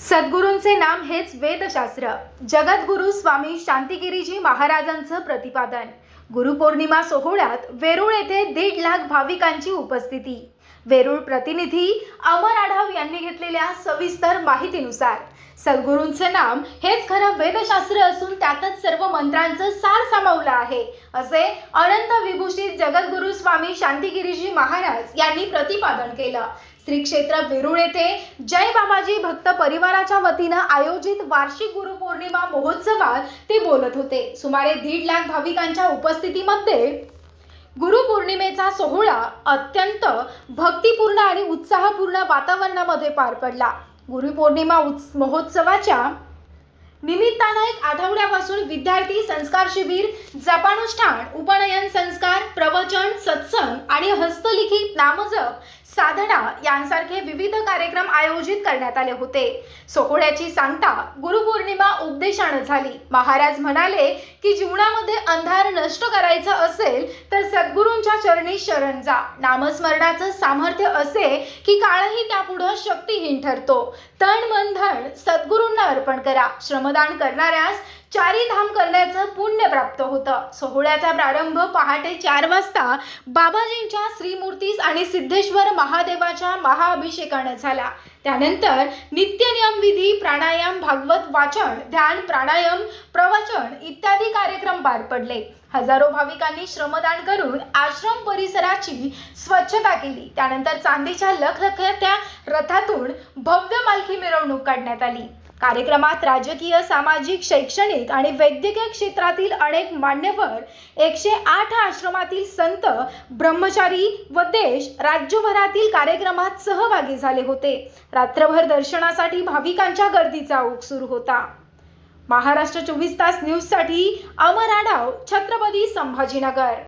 सद्गुरूंचे नाम हेच वेदशास्त्र. जगद्गुरु स्वामी शांतिगिरीजी महाराजांचं प्रतिपादन. गुरुपौर्णिमा सोहळ्यात वेरूळ येथे दीड लाख भाविकांची उपस्थिती. वेरूळ प्रतिनिधी अमर आढाव यांनी घेतलेल्या सविस्तर माहितीनुसार सद्गुरूंचे नाम हेच खरं वेदशास्त्र असून त्यातच सर्व मंत्रांचं सार सामावलं आहे असे अनंत विभूषित जगद्गुरु स्वामी शांतिगिरीजी महाराज यांनी प्रतिपादन केलं. श्री क्षेत्र वेरूळ येथे जय बाबाजी भक्त परिवाराच्या वतीनं आयोजित वार्षिक गुरुपौर्णिमा महोत्सवात ते बोलत होते. सुमारे दीड लाख भाविकांच्या उपस्थितीमध्ये गुरुपौर्णिमेचा सोहळा अत्यंत भक्तिपूर्ण आणि उत्साहपूर्ण वातावरणामध्ये पार पडला. गुरुपौर्णिमा उत्स महोत्सवाच्या निमित्तानं एक आठवड्यापासून विद्यार्थी संस्कार शिबिर जपानुष्ठान उपनयन संस्कार प्रवचन सत्संग आणि हस्तलिखित नामजप साधना यांसारखे विविध कार्यक्रम आयोजित करण्यात आले होते. सोहळ्याची सांगता गुरुपौर्णिमा उपदेशानं झाली. महाराज म्हणाले की जीवनामध्ये अंधार नष्ट करायचा असेल तर सद्गुरूंच्या चरणी शरण जा. नामस्मरणाचं सामर्थ्य असे की काळही त्यापुढं शक्तीहीन ठरतो. तन मन धन सद्गुरूंना अर्पण करा. श्रमदान करणाऱ्यास चारी धाम करण्याचं पुण्य प्राप्त होतं. सोहळ्याचा प्रारंभ पहाटे चार वाजता बाबाजींच्या श्रीमूर्तीस आणि सिद्धेश्वर महादेवाच्या महाअभिषेकानं झाला. त्यानंतर नित्यनियम विधी प्राणायाम भागवत वाचन ध्यान प्राणायाम प्रवचन इत्यादी कार्यक्रम पार पडले. हजारो भाविकांनी श्रमदान करून आश्रम परिसराची स्वच्छता केली. त्यानंतर चांदीच्या लखलखत्या रथातून भव्य मालखी मिरवणूक काढण्यात आली. कार्यक्रमात राजकीय सामाजिक शैक्षणिक आणि वैद्यकीय क्षेत्रातील अनेक मान्यवर एकशे आठ आश्रमातील संत ब्रह्मचारी व देश राज्यभरातील कार्यक्रमात सहभागी झाले होते. रात्रभर दर्शनासाठी भाविकांच्या गर्दीचा ओघ सुरू होता. महाराष्ट्र चोवीस तास न्यूजसाठी अमर आडाव छत्रपती संभाजीनगर.